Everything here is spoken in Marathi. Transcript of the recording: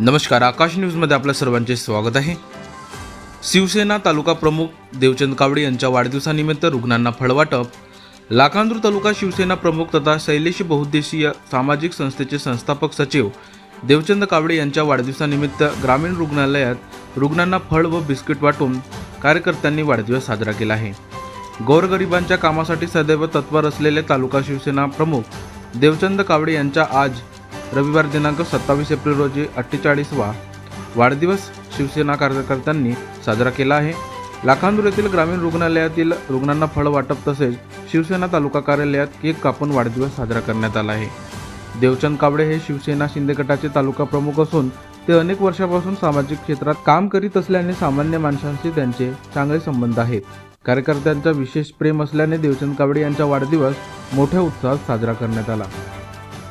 नमस्कार आकाश न्यूजमध्ये आपल्या सर्वांचे स्वागत आहे. शिवसेना तालुका प्रमुख देवचंद कावडे यांच्या वाढदिवसानिमित्त रुग्णांना फळवाटप. लाखांदूर तालुका शिवसेना प्रमुख तथा शैलेश बहुद्देशीय सामाजिक संस्थेचे संस्थापक सचिव देवचंद कावडे यांच्या वाढदिवसानिमित्त ग्रामीण रुग्णालयात रुग्णांना फळ व बिस्किट वाटून कार्यकर्त्यांनी वाढदिवस साजरा केला आहे. गोरगरिबांच्या कामासाठी सदैव तत्पर असलेले तालुका शिवसेना प्रमुख देवचंद कावडे यांच्या आज रविवार दिनांक सत्तावीस एप्रिल रोजी अठ्ठेचाळीसवा वाढदिवस शिवसेना कार्यकर्त्यांनी साजरा केला आहे. लाखांदूर येथील ग्रामीण रुग्णालयातील रुग्णांना फळ वाटप तसेच शिवसेना तालुका कार्यालयात केक कापून वाढदिवस साजरा करण्यात आला आहे. देवचंद कावडे हे शिवसेना शिंदे गटाचे तालुका प्रमुख असून ते अनेक वर्षापासून सामाजिक क्षेत्रात काम करीत असल्याने सामान्य माणसांशी त्यांचे चांगले संबंध आहेत. कार्यकर्त्यांचा विशेष प्रेम असल्याने देवचंद कावडे यांचा वाढदिवस मोठ्या उत्साहात साजरा करण्यात आला.